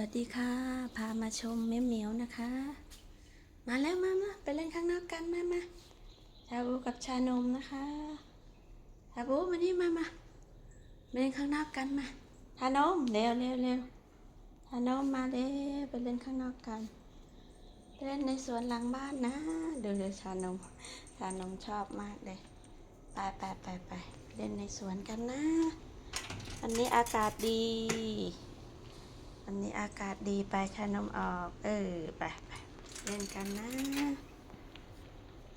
วัสดีค่ะ พามาชมแม่เหมียวนะคะ มาแล้วมามาไปเล่นข้างนอกกันมามาชาบูกับชานมนะคะชาบูมานี่มามาไปเล่นข้างนอกกันมาชานมเร็วเร็วเร็วชานมมาเร็วไปเล่นข้างนอกกันไปเล่นในสวนหลังบ้านนะดูเลยชานมชานมชอบมากเลยไปไปไปไปเล่นในสวนกันนะวันนี้อากาศดี วันนี้อากาศดีไปชานมออก เออไปไปเล่นกันนะ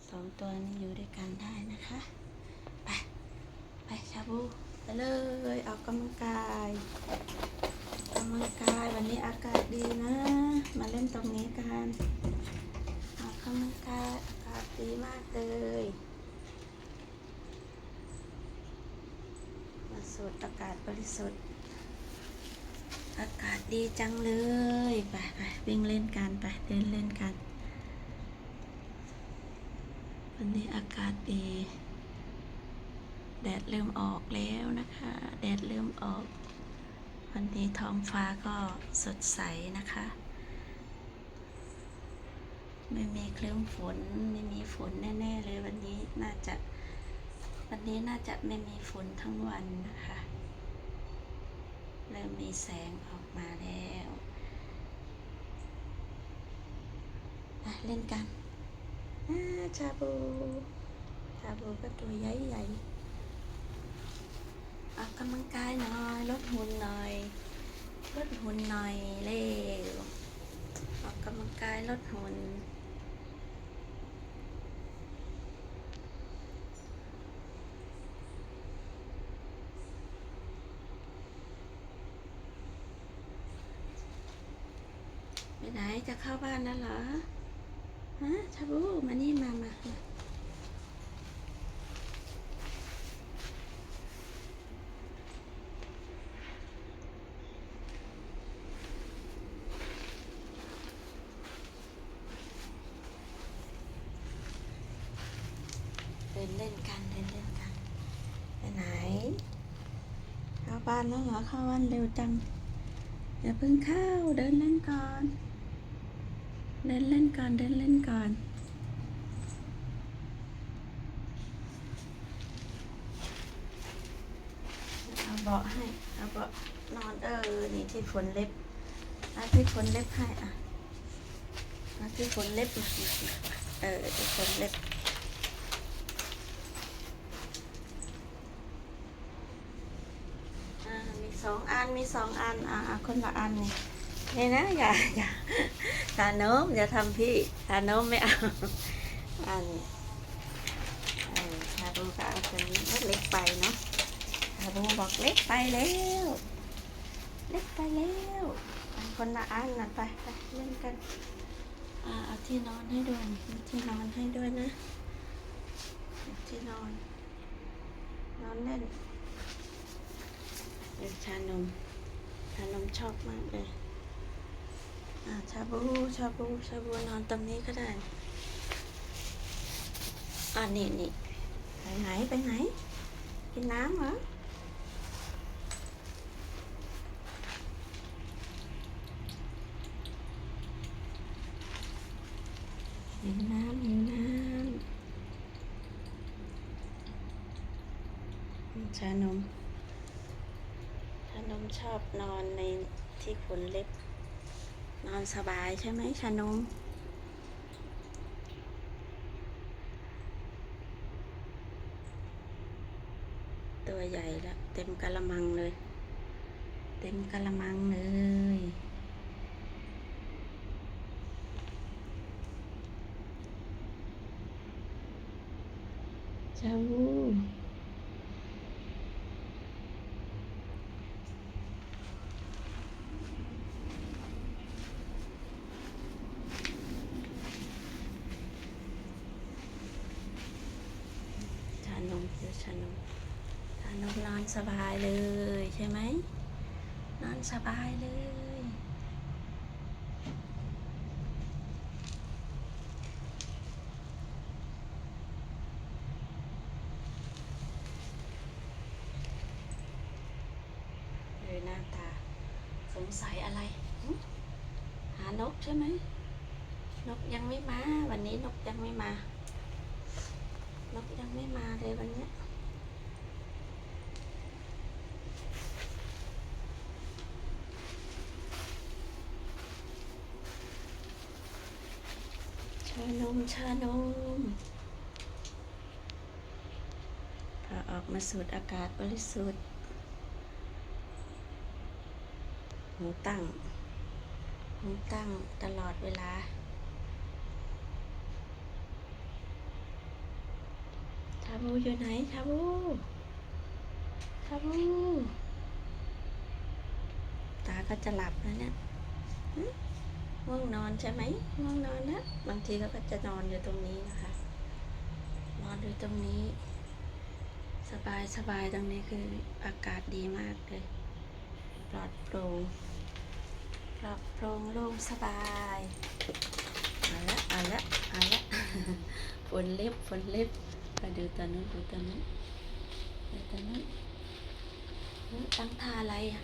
สองตัวนี้อยู่ด้วยกันได้นะคะ ไป ไปชาบูไปเลยออกกำลังกายออกกำลังกายวันนี้อากาศดีนะ มาเล่นตรงนี้กันออกกำลังกายอากาศดีมากเลยมาสูดอากาศบริสุทธิ์ อากาศดีจังเลย ไปไปวิ่งเล่นกันไปเดินเล่นกัน วันนี้อากาศดี แดดเริ่มออกแล้วนะคะ แดดเริ่มออก วันนี้ท้องฟ้าก็สดใสนะคะ ไม่มีคลื่นฝน ไม่มีฝนแน่ ๆ เลยวันนี้น่าจะ วันนี้น่าจะไม่มีฝนทั้งวันนะคะ เริ่มมีแสงออกมาแล้วเล่นกันชาบูชาบูก็ตัวใหญ่ใหญ่ๆออกกำลังกายหน่อยลดหุ่นหน่อยลดหุ่นหน่อยเร็วออกกำลังกายลดหุ่น ไปไหนจะเข้าบ้านแล้วเหรอ ฮะชาบูมานี่มามามาเดินเล่นกันเดินเล่นกันไปไหน เข้าบ้านแล้วเหรอเข้าบ้านเร็วจังอย่าเพิ่งเข้าเดินเล่นก่อน เดินเล่นก่อนเดินเล่นก่อนเอาเบาะให้เอาเบาะนอนเออนี่ที่ฝนเล็บเอาที่ฝนเล็บให้อะเอาที่ฝนเล็บเออที่ฝนเล็บอ่ามีสองอันมีสองอันอ่าคนละอันนี่ นี่นะอย่าอย่าทาโน้มอย่าทำพี่ทาโน้มไม่เอาอันชาบูก็เอาตัวนี้เล็กไปเนาะชาบูบอกเล็กไปแล้ว เล็กไปแล้วคนละอันนะไปไปเล่นกันเอาที่นอนให้ด้วยที่นอนให้ด้วยนะ ที่นอน นอนเล่นเป็นชานมชานมชอบมากเลย ชาบูชาบูชาบูนอนตรงนี้ก็ได้อ่านี่นี่ไปไหนไปไหน กินน้ำเหรอหิวน้ำหิวน้ำชานมชานมชอบนอนในที่ขนเล็บ นอนสบายใช่ไหมชานมตัวใหญ่แล้วเต็มกะละมังเลย เต็มกะละมังเลยชาบู ชานมเดี๋ยวชานมชานมนอน สบายเลยใช่ไหมนอนสบายเลย เลยหน้าตา สงสัยอะไร หานกใช่ไหม นกยังไม่มา วันนี้นกยังไม่มา นกยังไม่มาเลยวันนี้านมชานมพาออกมาสูดอากาศบริสุทธิ์หูตั้งหูตั้งตลอดเวลาชาบูอยู่ไหนชาบูชาบู ตาก็จะหลับแล้วเนี่ย ง่วงนอนใช่ไหมง่วงนอนนะบางทีเขาก็จะนอนอยู่ตรงนี้นะคะ นอนอยู่ตรงนี้ สบายสบายตรงนี้คืออากาศดีมากเลยปลอดโปร่งปลอดโปร่งโล่งสบายเอาละเอาละเอาละฝนเล็บฝนเล็บไปดูตอนนู้นดูตอนนู้นดูตอนนู้นตั้งท่าอะไรอะ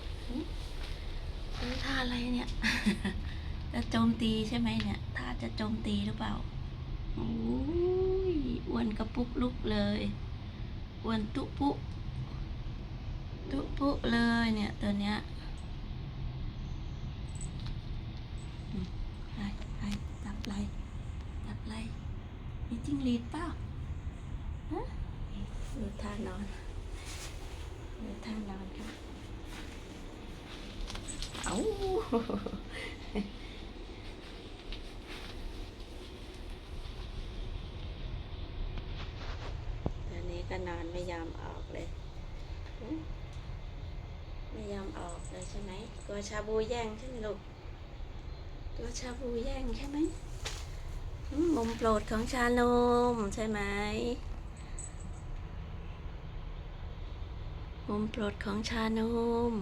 ตั้งท่าอะไรเนี่ย จะโจมตีใช่ไหมเนี่ยท่าจะโจมตีหรือเปล่าโอ้ยอ้วนกระปุกลุกเลยอ้วนตุปุตุปุเลยเนี่ยตัวเนี้ยไปไปจับไรจับไรมีจิ้งหรีดเปล่าฮะดูท่านอนดูท่านอนครับเอาตอนนี้ ก็นอนไม่ยอมออกเลยไม่ยอมออกเลยใช่ไหมกลัวชาบูแย่งใช่ไหมลูกตัวชาบูแย่งใช่ไหมมุมโปรดของชานมใช่ไหมมุมโปรดของชานม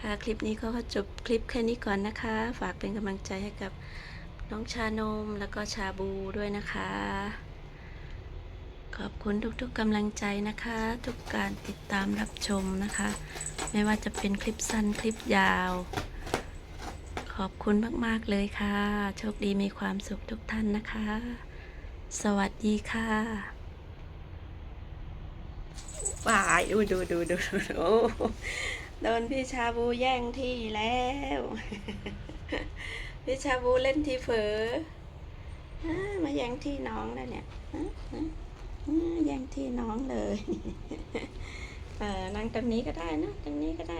ค่ะคลิปนี้ก็จบคลิปแค่นี้ก่อนนะคะ ฝากเป็นกำลังใจให้กับน้องชานมแล้วก็ชาบูด้วยนะคะ ขอบคุณทุกๆกำลังใจนะคะ ทุกการติดตามรับชมนะคะ ไม่ว่าจะเป็นคลิปสั้นคลิปยาว ขอบคุณมากๆเลยค่ะ โชคดีมีความสุขทุกท่านนะคะ สวัสดีค่ะวายดูดูดูดูดูโดนพี่ชาบูแย่งที่แล้ว พี่ชาบูเล่นทีเผลอมาแย่งที่น้องแล้วเนี่ยอะ แย่งที่น้องเลยเออนั่งตรงนี้ก็ได้นะ ตรงนี้ก็ได้